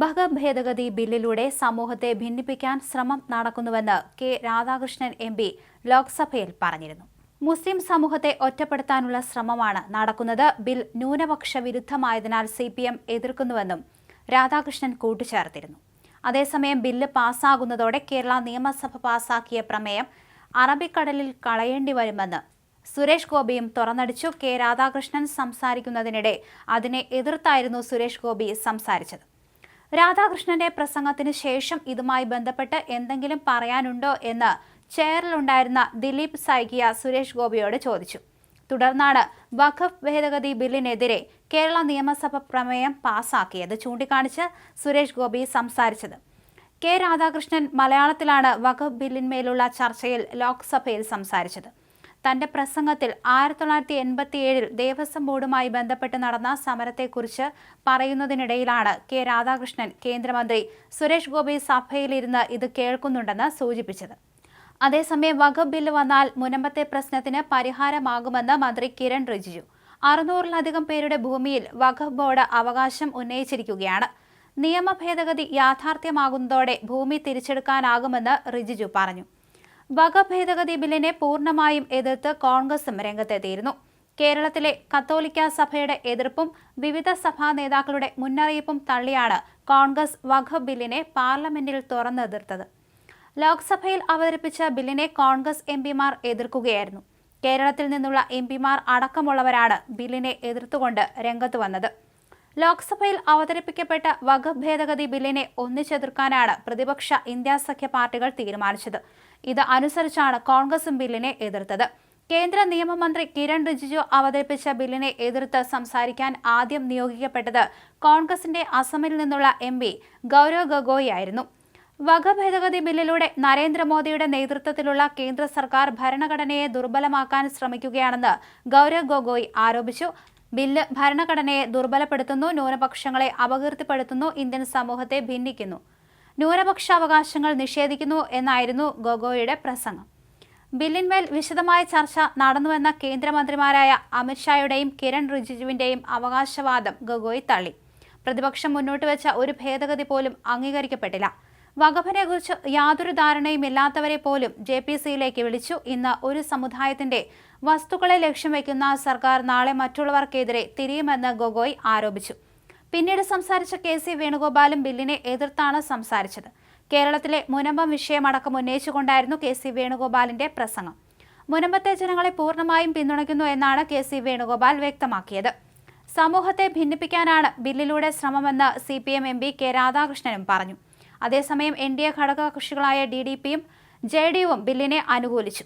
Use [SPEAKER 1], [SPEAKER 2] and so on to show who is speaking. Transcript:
[SPEAKER 1] ഭഗഭേദഗതി ബില്ലിലൂടെ സമൂഹത്തെ ഭിന്നിപ്പിക്കാൻ ശ്രമം നടക്കുന്നുവെന്ന് കെ രാധാകൃഷ്ണൻ എം പി ലോക്സഭയിൽ പറഞ്ഞിരുന്നു. മുസ്ലിം സമൂഹത്തെ ഒറ്റപ്പെടുത്താനുള്ള ശ്രമമാണ് നടക്കുന്നത്. ബിൽ ന്യൂനപക്ഷ വിരുദ്ധമായതിനാൽ സി പി എം എതിർക്കുന്നുവെന്നും രാധാകൃഷ്ണൻ കൂട്ടിച്ചേർത്തിരുന്നു. അതേസമയം ബില്ല് പാസ്സാകുന്നതോടെ കേരള നിയമസഭ പാസാക്കിയ പ്രമേയം അറബിക്കടലിൽ കളയേണ്ടി വരുമെന്ന് സുരേഷ് ഗോപിയും തുറന്നടിച്ചു. കെ രാധാകൃഷ്ണൻ സംസാരിക്കുന്നതിനിടെ അതിനെ എതിർത്തായിരുന്നു സുരേഷ് ഗോപി സംസാരിച്ചത്. രാധാകൃഷ്ണന്റെ പ്രസംഗത്തിന് ശേഷം ഇതുമായി ബന്ധപ്പെട്ട് എന്തെങ്കിലും പറയാനുണ്ടോ എന്ന് ചെയറിലുണ്ടായിരുന്ന ദിലീപ് സൈകിയ സുരേഷ് ഗോപിയോട് ചോദിച്ചു. തുടർന്നാണ് വഖഫ് ഭേദഗതി ബില്ലിനെതിരെ കേരള നിയമസഭ പ്രമേയം പാസാക്കിയത് ചൂണ്ടിക്കാണിച്ച് സുരേഷ് ഗോപി സംസാരിച്ചത്. കെ രാധാകൃഷ്ണൻ മലയാളത്തിലാണ് വഖഫ് ബില്ലിന്മേലുള്ള ചർച്ചയിൽ ലോക്സഭയിൽ സംസാരിച്ചത്. തന്റെ പ്രസംഗത്തിൽ ആയിരത്തി തൊള്ളായിരത്തി എൺപത്തിയേഴിൽ ദേവസ്വം ബോർഡുമായി ബന്ധപ്പെട്ട് നടന്ന സമരത്തെക്കുറിച്ച് പറയുന്നതിനിടയിലാണ് കെ രാധാകൃഷ്ണൻ കേന്ദ്രമന്ത്രി സുരേഷ് ഗോപി സഭയിലിരുന്ന് ഇത് കേൾക്കുന്നുണ്ടെന്ന് സൂചിപ്പിച്ചത്. അതേസമയം വകുപ്പ് ബില്ല് വന്നാൽ മുനമ്പത്തെ പ്രശ്നത്തിന് പരിഹാരമാകുമെന്ന് മന്ത്രി കിരൺ റിജിജു. അറുന്നൂറിലധികം പേരുടെ ഭൂമിയിൽ വഖഫ് ബോർഡ് അവകാശം ഉന്നയിച്ചിരിക്കുകയാണ്. നിയമ ഭേദഗതി യാഥാർത്ഥ്യമാകുന്നതോടെ ഭൂമി തിരിച്ചെടുക്കാനാകുമെന്ന് റിജിജു പറഞ്ഞു. വഖഫ് ഭേദഗതി ബില്ലിനെ പൂർണമായും എതിർത്ത് കോൺഗ്രസും രംഗത്തെത്തിയിരുന്നു. കേരളത്തിലെ കത്തോലിക്ക സഭയുടെ എതിർപ്പും വിവിധ സഭാ നേതാക്കളുടെ മുന്നറിയിപ്പും തള്ളിയാണ് കോൺഗ്രസ് വഖ ബില്ലിനെ പാർലമെന്റിൽ തുറന്നെതിർത്തത് ലോക്സഭയിൽ അവതരിപ്പിച്ച ബില്ലിനെ കോൺഗ്രസ് എം പിമാർ എതിർക്കുകയായിരുന്നു. കേരളത്തിൽ നിന്നുള്ള എം പിമാർ അടക്കമുള്ളവരാണ് ബില്ലിനെ എതിർത്തുകൊണ്ട് രംഗത്ത് വന്നത്. ലോക്സഭയിൽ അവതരിപ്പിക്കപ്പെട്ട വകഭേദഗതി ഭേദഗതി ബില്ലിനെ ഒന്നിച്ചെതിർക്കാനാണ് പ്രതിപക്ഷ ഇന്ത്യ സഖ്യ പാർട്ടികൾ തീരുമാനിച്ചത്. ഇത് അനുസരിച്ചാണ് കോൺഗ്രസും ബില്ലിനെ എതിർത്തത്. കേന്ദ്ര നിയമമന്ത്രി കിരൺ റിജിജു അവതരിപ്പിച്ച ബില്ലിനെ എതിർത്ത് സംസാരിക്കാൻ ആദ്യം നിയോഗിക്കപ്പെട്ടത് കോൺഗ്രസിന്റെ അസമിൽ നിന്നുള്ള എം പി ഗൗരവ് ഗഗോയി ആയിരുന്നു. വഖഫ് ഭേദഗതി ബില്ലിലൂടെ നരേന്ദ്രമോദിയുടെ നേതൃത്വത്തിലുള്ള കേന്ദ്ര സർക്കാർ ഭരണഘടനയെ ദുർബലമാക്കാൻ ശ്രമിക്കുകയാണെന്ന് ഗൗരവ് ഗൊഗോയ് ആരോപിച്ചു. ബില്ല് ഭരണഘടനയെ ദുർബലപ്പെടുത്തുന്നു ന്യൂനപക്ഷങ്ങളെ അപകീർത്തിപ്പെടുത്തുന്നു ഇന്ത്യൻ സമൂഹത്തെ ഭിന്നിക്കുന്നു. ന്യൂനപക്ഷ അവകാശങ്ങൾ നിഷേധിക്കുന്നു എന്നായിരുന്നു ഗൊഗോയുടെ പ്രസംഗം. ബില്ലിന്മേൽ വിശദമായ ചർച്ച നടന്നുവെന്ന കേന്ദ്രമന്ത്രിമാരായ അമിത്ഷായുടെയും കിരൺ റിജിജുവിന്റെയും അവകാശവാദം ഗൊഗോയ് തള്ളി. പ്രതിപക്ഷം മുന്നോട്ട് വെച്ച ഒരു ഭേദഗതി പോലും അംഗീകരിക്കപ്പെട്ടില്ല. വഖഫിനെ കുറിച്ച് യാതൊരു ധാരണയും ഇല്ലാത്തവരെ പോലും ജെ പി സിയിലേക്ക് വിളിച്ചു. ഇന്ന് ഒരു സമുദായത്തിന്റെ വസ്തുക്കളെ ലക്ഷ്യം വയ്ക്കുന്ന സർക്കാർ നാളെ മറ്റുള്ളവർക്കെതിരെ തിരിയുമെന്ന് ഗൊഗോയ് ആരോപിച്ചു. പിന്നീട് സംസാരിച്ച കെ സി വേണുഗോപാലും ബില്ലിനെ എതിർത്താണ് സംസാരിച്ചത്. കേരളത്തിലെ മുനമ്പം വിഷയമടക്കം ഉന്നയിച്ചുകൊണ്ടായിരുന്നു കെ സി വേണുഗോപാലിന്റെ പ്രസംഗം. മുനമ്പത്തെ ജനങ്ങളെ പൂർണമായും പിന്തുണയ്ക്കുന്നു എന്നാണ് കെ സി വേണുഗോപാൽ വ്യക്തമാക്കിയത്. സമൂഹത്തെ ഭിന്നിപ്പിക്കാനാണ് ബില്ലിലൂടെ ശ്രമമെന്ന് C P M M P K രാധാകൃഷ്ണനും പറഞ്ഞു. അതേസമയം എൻ ഡി എ ഘടകകക്ഷികളായ ഡി ഡി പിയും ജെ ഡി യുവും ബില്ലിനെ അനുകൂലിച്ചു.